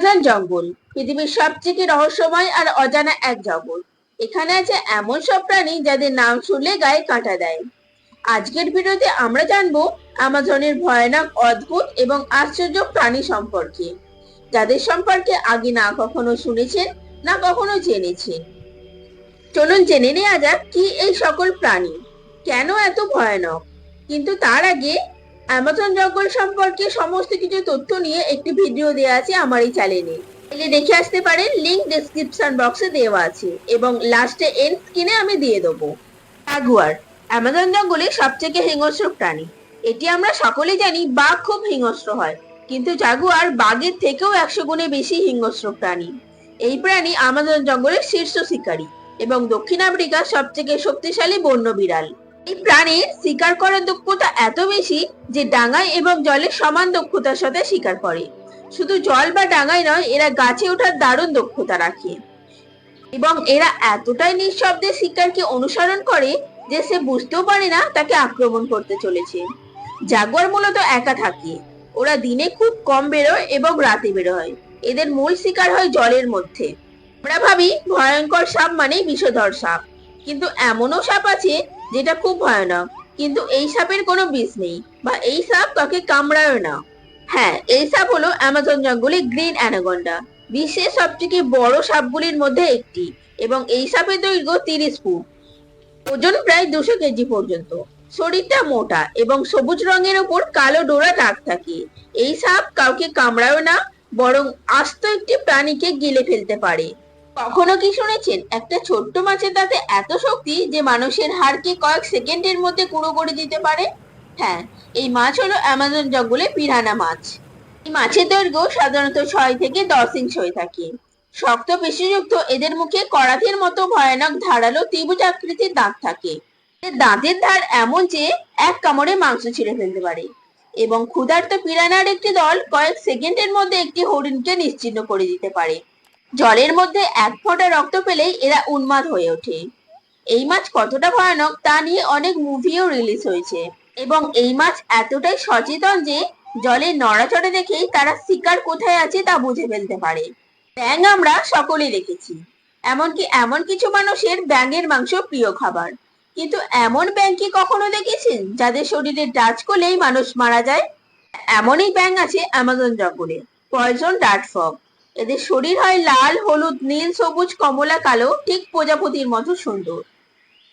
Amazon জঙ্গল, পৃথিবীর সবথেকে রহস্যময় আর অজানা এক জঙ্গল। এখানে আছে এমন সব প্রাণী যাদের নাম শুনলে গায়ে কাঁটা দেয়। আজকের ভিডিওতে আমরা জানব অ্যামাজনের ভয়ানক, অদ্ভুত এবং আশ্চর্য প্রাণী সম্পর্কে। যাদের সম্পর্কে আগে না কখনো শুনেছেন, না কখনো জেনেছেন। চলুন জেনে নেওয়া যাক কি এই সকল প্রাণী, কেন এত ভয়ানক? কিন্তু তার আগে অ্যামাজন জঙ্গল সম্পর্কে সমস্ত কিছু তথ্য নিয়ে একটি ভিডিও দেওয়া আছে আমার এই চ্যানেলে চাইলে দেখে আসতে পারেন লিংক ডেসক্রিপশন বক্সে দেওয়া আছে এবং লাস্টে এন্ড স্ক্রিনে আমি দিয়ে দেবো। জাগুয়ার অ্যামাজন জঙ্গলে সবথেকে হিংস্র প্রাণী। এটি আমরা সকলেই জানি বাঘ খুব হিংস্র হয়, কিন্তু জাগুয়ার বাঘের থেকেও একশো গুণে বেশি হিংস্র প্রাণী। এই প্রাণী আমাজন জঙ্গলের শীর্ষ শিকারী এবং দক্ষিণ আফ্রিকার সবথেকে শক্তিশালী বন্য বিড়াল। এই প্রাণীর শিকার করার দক্ষতা এত বেশি যে ডাঙায় এবং জলে সমান দক্ষতার সাথে শিকার করে। শুধু জল বা ডাঙায় নয়, এরা গাছে ওঠার দারুণ দক্ষতা রাখে। এবং এরা এতটাই নিঃশব্দে শিকারকে অনুসরণ করে যে সে বুঝতেও পারে না তাকে আক্রমণ করতে চলেছে। জাগুয়ার মূলত একা থাকে। ওরা দিনে খুব কম বেরোয় এবং রাতে বেরোয়। এদের মূল শিকার হয় জলের মধ্যে। আমরা ভাবি ভয়ঙ্কর সাপ মানে বিষধর সাপ। কিন্তু এমনও সাপ আছে যেটা খুব ভয়ানক। কিন্তু এই সাপের কোনো বিষ নেই বা এই সাপ কাউকে কামড়ায় না। হ্যাঁ এই সাপ হলো অ্যামাজন জঙ্গলে গ্রিন অ্যানাগন্ডা বিশ্বের সবথেকে বড় সাপগুলির মধ্যে একটি এবং এই সাপের দৈর্ঘ্য তিরিশ ফুট। ওজন প্রায় দুশো কেজি পর্যন্ত। শরীরটা মোটা এবং সবুজ রঙের উপর কালো ডোরা দাগ থাকে। এই সাপ কাউকে কামড়ায় না, বরং আস্ত একটি প্রাণীকে গিলে ফেলতে পারে। কখনো কি শুনেছেন? একটা ছোট্ট মাছের দাঁতে এত শক্তি যে মানুষের হাড়কে কয়েক সেকেন্ডের মধ্যে কুড়ো করে দিতে পারে? হ্যাঁ এই মাছ হলো অ্যামাজন জঙ্গলে পিরানা মাছ। এই মাছের দৈর্ঘ্য সাধারণত ছয় থেকে দশ ইঞ্চ হয়ে থাকে। শক্ত, পেশিযুক্ত, এদের মুখে করাতের মতো ভয়ানক ধারালো ত্রিভুজ আকৃতির দাঁত থাকে। দাঁতের ধার এমন যে এক কামড়ে মাংস ছিঁড়ে ফেলতে পারে। এবং ক্ষুধার্ত পিরানার একটি দল কয়েক সেকেন্ডের মধ্যে একটি হরিণকে নিশ্চিহ্ন করে দিতে পারে। জলের মধ্যে এক ফোঁটা রক্ত পেলেই এরা উন্মাদ হয়ে ওঠে। এই মাছ কতটা ভয়ানক তা নিয়ে অনেক মুভিও রিলিজ হয়েছে এবং এই মাছ এতটাই সচেতন যে জলে নড়াচড়ে দেখেই তারা শিকার কোথায় আছে তা বুঝে ফেলতে পারে। ব্যাঙ আমরা সকলেই দেখেছি। এমনকি এমন কিছু মানুষের ব্যাঙের মাংস প্রিয় খাবার। কিন্তু এমন ব্যাঙ কি কখনো দেখেছেন যাদের শরীরে টাচ করলেই মানুষ মারা যায়? এমনই ব্যাঙ আছে অ্যামাজন জঙ্গলে। পয়জন ডার্ট ফগ এদের শরীর হয় লাল, হলুদ, নীল, সবুজ, কমলা, কালো, ঠিক প্রজাপতির মতো সুন্দর।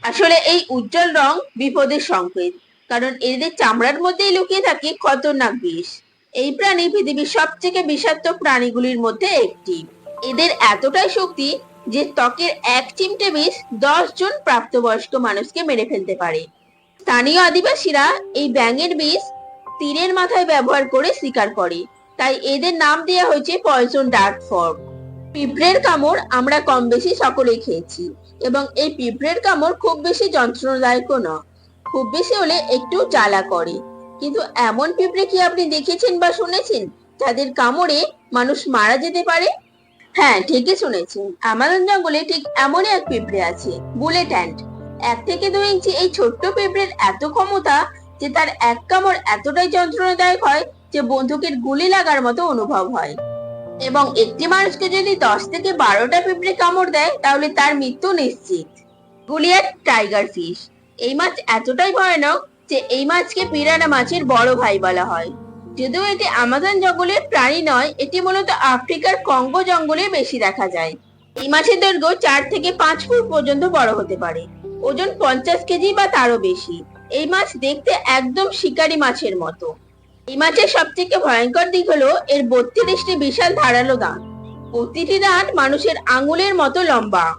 আসলে এই উজ্জ্বল রং বিপদের সংকেত, কারণ এদের চামড়ার মধ্যেই লুকিয়ে থাকে খতরনাক বিষ। এই প্রাণী পৃথিবীর সবথেকে বিষাক্ত প্রাণীগুলির মধ্যে একটি। এদের এতটাই শক্তি যে ত্বকের এক চিমটে বিষ দশ জন প্রাপ্তবয়স্ক মানুষকে মেরে ফেলতে পারে। স্থানীয় আদিবাসীরা এই ব্যাঙের বিষ তীরের মাথায় ব্যবহার করে শিকার করে। তাই এদের নাম দেওয়া হয়েছে পয়জন ডার্ক ফর্ক পিঁপড়ের কামড় আমরা কম বেশি সকলেই খেয়েছি এবং এই পিঁপড়ের কামড় খুব বেশি যন্ত্রণাদায়কও নয়। খুব বেশি হলে একটু জ্বালা করে। কিন্তু এমন পিঁপড়ে কি আপনি দেখেছেন বা শুনেছেন? যাদের কামড়ে মানুষ মারা যেতে পারে? হ্যাঁ ঠিকই শুনেছেন। আমাজন জঙ্গলে ঠিক এমনই এক পিঁপড়ে আছে, বুলেট অ্যান্ড। এক থেকে দুই ইঞ্চি এই ছোট্ট পিঁপড়ের এত ক্ষমতা যে তার এক কামড় এতটাই যন্ত্রণাদায়ক হয় যে বন্দুকের গুলি লাগার মতো অনুভব হয়। এবং একটি মানুষকে যদি দশ থেকে বারোটা পিঁপড়ে কামড় দেয়, তাহলে তার মৃত্যু নিশ্চিত। Goliath tiger fish. এই মাছ এতটাই ভয়ানক যে এই মাছকে পিরানা মাছের বড় ভাই বলা হয়। যদিও এটি আমাজন জঙ্গলের প্রাণী নয়, এটি মূলত আফ্রিকার কঙ্গো জঙ্গলে বেশি দেখা যায়। এই মাছের দৈর্ঘ্য চার থেকে পাঁচ ফুট পর্যন্ত বড় হতে পারে। ওজন পঞ্চাশ কেজি বা তারও বেশি। এই মাছ দেখতে একদম শিকারি মাছের মতো। এই মাছের সব থেকে ভয়ঙ্কর দিক হলো এর বত্রিশটি বিশাল ধারালো দাঁত। প্রতিটি দাঁত মানুষের আঙুলের মতো লম্বা।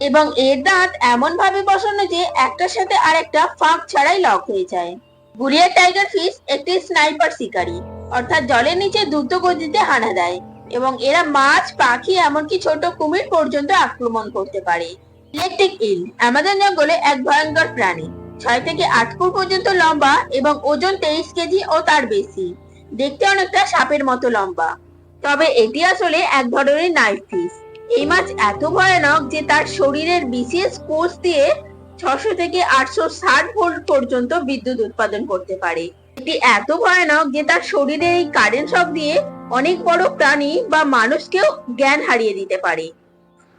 এবং এর দাঁত এমন ভাবে বসানো যে একটার সাথে আরেকটা ফাঁক ছাড়াই লক হয়ে যায়। গুরিয়ার টাইগার ফিশ একটি স্নাইপার শিকারী, অর্থাৎ জলের নিচে দ্রুত গতিতে হানা দেয়। এবং এরা মাছ, পাখি, এমনকি ছোট কুমির পর্যন্ত আক্রমণ করতে পারে। ইলেকট্রিক ইল আমাজন জঙ্গলে এক ভয়ঙ্কর প্রাণী। ছয় থেকে আট ফুট পর্যন্ত লম্বা এবং ওজন তেইশ কেজি ও তার বেশি। দেখতে অনেকটা সাপের মতো লম্বা। তবে এটি আসলে এক ধরনের নাইফ ফিশ এই মাছ এত ভয়ানক যে তার শরীরের বিশেষ কোষ দিয়ে ছশো থেকে আটশো ষাট ভোল্ট পর্যন্ত বিদ্যুৎ উৎপাদন করতে পারে। এটি এত ভয়ানক যে তার শরীরে এই কারেন্ট শক দিয়ে অনেক বড় প্রাণী বা মানুষকেও জ্ঞান হারিয়ে দিতে পারে।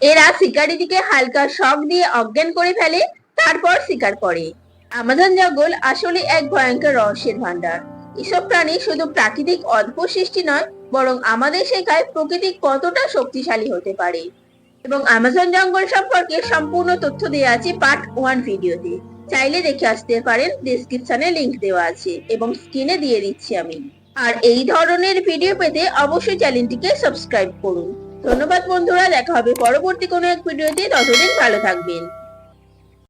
এরা শিকারীদিকে হালকা শক দিয়ে অজ্ঞান করে ফেলে, তারপর শিকার করে। আমাজন জঙ্গল আসলে এক ভয়ঙ্কর রহস্যের ভান্ডার এসব প্রাণী শুধু প্রাকৃতিক অদ্ভুত সৃষ্টি নয়, বরং আমাদের শেখায় প্রকৃতি কতটা শক্তিশালী হতে পারে। এবং আমাজন জঙ্গল সম্পর্কে সম্পূর্ণ তথ্য দেওয়া আছে পার্ট ওয়ান ভিডিওতে। চাইলে দেখে আসতে পারেন ডেসক্রিপশনে লিংক দেওয়া আছে এবং স্ক্রিনে দিয়ে দিচ্ছি আমি। আর এই ধরনের ভিডিও পেতে অবশ্যই চ্যানেলটিকে সাবস্ক্রাইব করুন। ধন্যবাদ বন্ধুরা, দেখা হবে পরবর্তী কোনো এক ভিডিওতে, ততদিন ভালো থাকবেন।